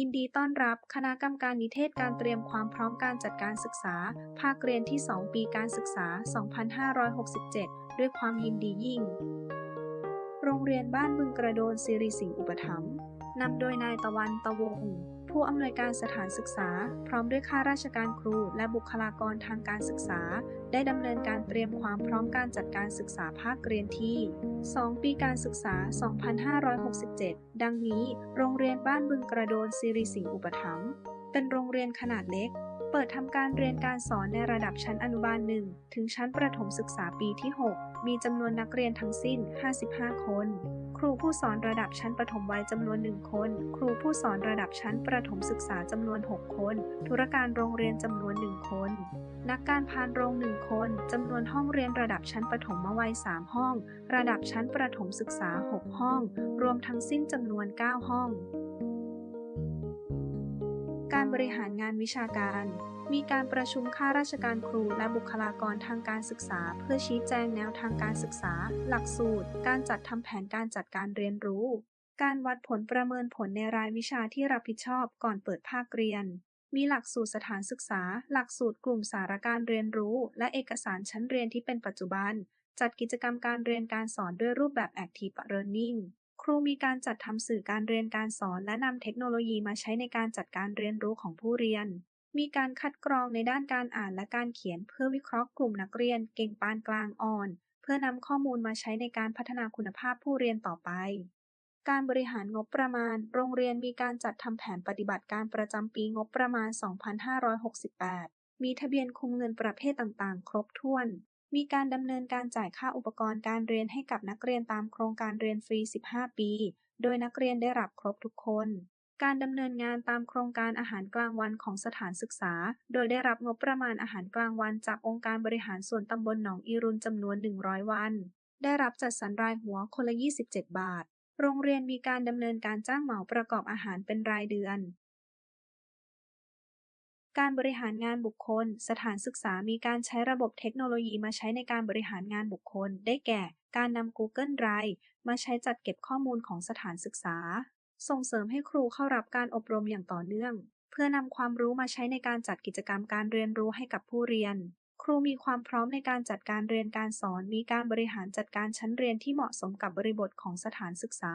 ยินดีต้อนรับคณะกรรมการนิเทศการเตรียมความพร้อมการจัดการศึกษา ภาคเรียนที่ 2 ปีการศึกษา 2567 ด้วยความยินดียิ่ง โรงเรียนบ้านบึงกระโดนสิริสิงห์อุปถัมภ์ นำโดยนายตะวันตะวง ผู้อำนวยการสถานศึกษา พร้อมด้วยข้าราชการครูและบุคลากรทางการศึกษา ได้ดำเนินการเตรียมความพร้อมการจัดการศึกษาภาคเรียนที่ 2 ปีการศึกษา 2567 ดังนี้ โรงเรียนบ้านบึงกระโดนสิริสิงห์อุปถัมภ์เป็นโรงเรียนขนาดเล็ก เปิดทำการเรียนการสอนในระดับชั้นอนุบาล1ถึงชั้นประถมศึกษาปีที่ 6 มีจำนวนนักเรียนทั้งสิ้น 55 คน ครูผู้สอนระดับชั้นประถมวัยจำนวน 1 คน ครูผู้สอนระดับชั้นประถมศึกษาจำนวน 6 คน ธุรการโรงเรียนจำนวน 1 คน นักการพานโรง1คนจำนวนห้องเรียนระดับชั้นประถมวัย 3 ห้อง ระดับชั้นประถมศึกษา 6 ห้อง รวมทั้งสิ้นจำนวน 9 ห้อง การบริหารงานวิชาการ มีการประชุมข้าราชการครูและบุคลากรทางการศึกษา เพื่อชี้แจงแนวทางการศึกษา หลักสูตร การจัดทำแผนการจัดการเรียนรู้ การวัดผลประเมินผลในรายวิชาที่รับผิดชอบก่อนเปิดภาคเรียน มีหลักสูตรสถานศึกษา หลักสูตรกลุ่มสารการเรียนรู้ และเอกสารชั้นเรียนที่เป็นปัจจุบัน จัดกิจกรรมการเรียนการสอนด้วยรูปแบบ Active Learning รูมีการจัดทำสื่อการเรียนการสอน และนำเทคโนโลยีมาใช้ในการจัดการเรียนรู้ของผู้เรียน มีการคัดกรองในด้านการอ่านและการเขียน เพื่อวิเคราะห์กลุ่มนักเรียน เก่งปานกลางอ่อน เพื่อนำข้อมูลมาใช้ในการพัฒนาคุณภาพผู้เรียนต่อไป การบริหารงบประมาณ โรงเรียนมีการจัดทำแผนปฏิบัติการประจำปีงบประมาณ 2568 มีทะเบียนคุมเงินประเภทต่างๆ ครบถ้วน มีการดำเนินการจ่ายค่าอุปกรณ์การเรียนให้กับนักเรียนตามโครงการเรียนฟรี 15 ปี โดยนักเรียนได้รับครบทุกคน การดำเนินงานตามโครงการอาหารกลางวันของสถานศึกษา โดยได้รับงบประมาณอาหารกลางวันจากองค์การบริหารส่วนตำบลหนองอีรุนจำนวน 100 วัน ได้รับจัดสรรรายหัวคนละ 27 บาท โรงเรียนมีการดำเนินการจ้างเหมาประกอบอาหารเป็นรายเดือน การบริหารงานบุคคล สถานศึกษามีการใช้ระบบเทคโนโลยีมาใช้ในการบริหารงานบุคคล ได้แก่ การนำ Google Drive มาใช้จัดเก็บข้อมูลของสถานศึกษา ส่งเสริมให้ครูเข้ารับการอบรมอย่างต่อเนื่อง เพื่อนำความรู้มาใช้ในการจัดกิจกรรมการเรียนรู้ให้กับผู้เรียน ครูมีความพร้อมในการจัดการเรียนการสอน มีการบริหารจัดการชั้นเรียนที่เหมาะสมกับบริบทของสถานศึกษา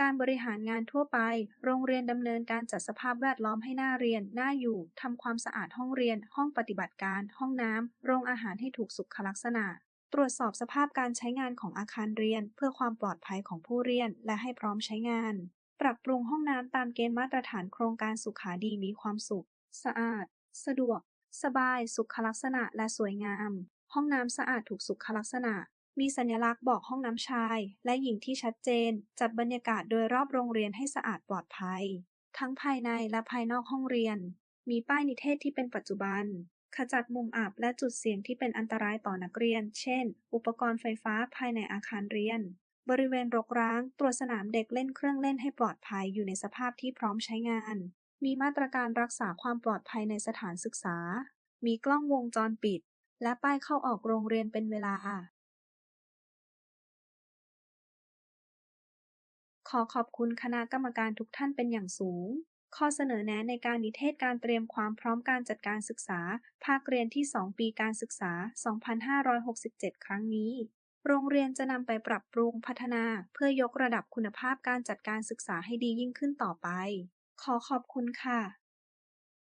การบริหารงานทั่วไป โรงเรียนดำเนินการจัดสภาพแวดล้อมให้น่าเรียน น่าอยู่ ทำความสะอาดห้องเรียน ห้องปฏิบัติการ ห้องน้ำ โรงอาหารให้ถูกสุขลักษณะ ตรวจสอบสภาพการใช้งานของอาคารเรียน เพื่อความปลอดภัยของผู้เรียน และให้พร้อมใช้งาน ปรับปรุงห้องน้ำตามเกณฑ์มาตรฐานโครงการสุขาดีมีความสุข สะอาด สะดวก สบาย สุขลักษณะ และสวยงาม ห้องน้ำสะอาดถูกสุขลักษณะ มีสัญลักษณ์บอกห้องน้ำชายและหญิงที่ชัดเจน จัดบรรยากาศโดยรอบโรงเรียนให้สะอาดปลอดภัย ทั้งภายในและภายนอกห้องเรียน มีป้ายนิเทศที่เป็นปัจจุบัน ขจัดมุมอับและจุดเสี่ยงที่เป็นอันตรายต่อนักเรียน เช่น อุปกรณ์ไฟฟ้าภายในอาคารเรียน บริเวณรกร้าง ตรวจสนามเด็กเล่นเครื่องเล่นให้ปลอดภัยอยู่ในสภาพที่พร้อมใช้งาน มีมาตรการรักษาความปลอดภัยในสถานศึกษา มีกล้องวงจรปิด และป้ายเข้าออกโรงเรียนเป็นเวลา ขอขอบคุณคณะกรรมการทุกท่านเป็นอย่างสูง ข้อเสนอแนะในการนิเทศการเตรียมความพร้อมการจัดการศึกษา ภาคเรียนที่ 2 ปีการศึกษา 2567 ครั้งนี้ โรงเรียนจะนำไปปรับปรุงพัฒนาเพื่อยกระดับคุณภาพการจัดการศึกษาให้ดียิ่งขึ้นต่อไป ขอขอบคุณค่ะ